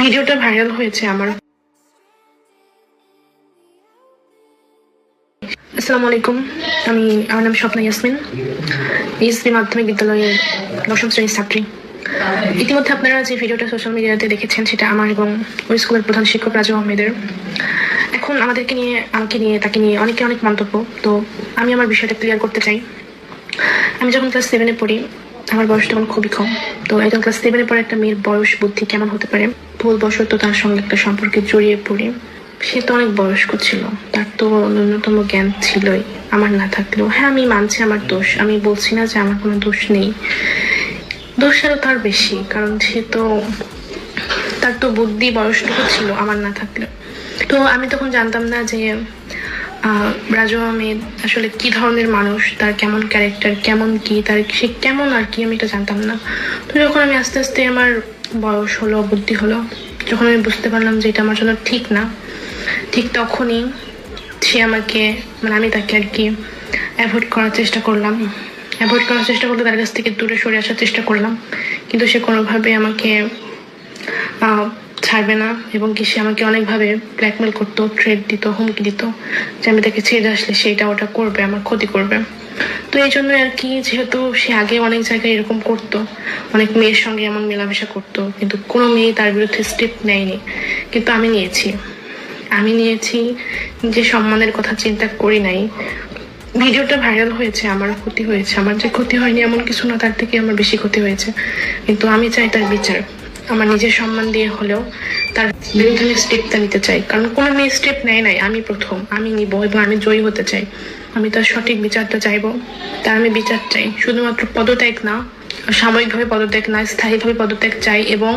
ভিডিওটা ভাইরাল হয়েছে আমার। আসসালামু আলাইকুম। আমি, আমার নাম স্বপ্না ইয়াসমিন। ইসবি মাধ্যমিক বিদ্যালয়ের দশম শ্রেণির ছাত্রী। ইতিমধ্যে আপনারা যে ভিডিওটা সোশ্যাল মিডিয়াতে দেখেছেন, সেটা আমার এবং ওই স্কুলের প্রধান শিক্ষক রাজু আহমেদের। এখন আমাদেরকে নিয়ে, আমাকে নিয়ে, তাকে নিয়ে অনেকে অনেক মন্তব্য। তো আমি আমার বিষয়টা ক্লিয়ার করতে চাই। আমি যখন ক্লাস সেভেনে পড়ি, আমার বয়স তখন খুবই কম। তো একজন ক্লাস সেভেনে পড়ে একটা মেয়ের বয়স বুদ্ধি কেমন হতে পারে? ভুলবশত তার সঙ্গে একটা সম্পর্কে জড়িয়ে পড়ি। সে তো অনেক বয়স্ক ছিল। তার তো ন্যূনতম জ্ঞান ছিলই। আমার না থাকলেও। হ্যাঁ আমি মানছি আমার দোষ। আমি বলছি না যে আমার কোনো দোষ নেই। দোষ আরও তার বেশি, কারণ সে তো, তার তো বুদ্ধি বয়সটুকু ছিল আমার না থাকলেও। তো আমি তখন জানতাম না যে রাজু আহমেদ আসলে কি ধরনের মানুষ? তার কেমন ক্যারেক্টার কেমন কি? তার সে কেমন আর কি? আমি এটা জানতাম না। তো যখন আমি আস্তে আস্তে আমার বয়স হলো, বুদ্ধি হলো, যখন আমি বুঝতে পারলাম যে এটা আমার জন্য ঠিক না, ঠিক তখনই সে আমাকে মানে আমি তাকে আর কি অ্যাভয়েড করার চেষ্টা করলাম। অ্যাভয়েড করার চেষ্টা করলে তার কাছ থেকে দূরে সরে আসার চেষ্টা করলাম। কিন্তু সে কোনোভাবে আমাকে ছাড়বে না এবং কি সে আমাকে অনেকভাবে ব্ল্যাকমেল করতো ট্রেড দিত, হুমকি দিত যে আমি তাকে ছেড়ে আসলে সেটা ওটা করবে, আমার ক্ষতি করবে। তো এই জন্য আর কি, যেহেতু সে আগে অনেক জায়গায় এরকম করতো, অনেক মেয়ের সঙ্গে এমন মেলামেশা করতো, কিন্তু কোনো মেয়ে তার বিরুদ্ধে স্টেপ নেয়নি। কিন্তু আমি নিয়েছি। আমি নিয়েছি যে সম্মানের কথা চিন্তা করি নাই। ভিডিওটা ভাইরাল হয়েছে আমার ক্ষতি হয়েছে। আমার যে ক্ষতি হয়নি এমন কিছু না, তার থেকে আমার বেশি ক্ষতি হয়েছে। কিন্তু আমি চাই তার বিচার। আমার নিজের সম্মান দিয়ে হলেও তার বিরুদ্ধে আমি স্টেপটা নিতে চাই। কারণ কোনো মেয়ে স্টেপ নেয় নাই, আমি প্রথম। আমি নিব, এবং আমি জয়ী হতে চাই। আমি তার সঠিক বিচারটা চাইব, তার আমি বিচার চাই। শুধুমাত্র পদত্যাগ না, সাময়িকভাবে পদত্যাগ না, স্থায়ীভাবে পদত্যাগ চাই, এবং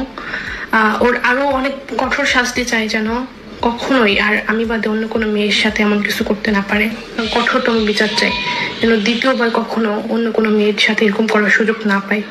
ওর আরও অনেক কঠোর শাস্তি চাই যেন কখনোই আর আমি বাদে অন্য কোনো মেয়ের সাথে এমন কিছু করতে না পারে। কঠোরতম বিচার চাই, যেন দ্বিতীয়বার কখনো অন্য কোনো মেয়ের সাথে এরকম করার সুযোগ না পায়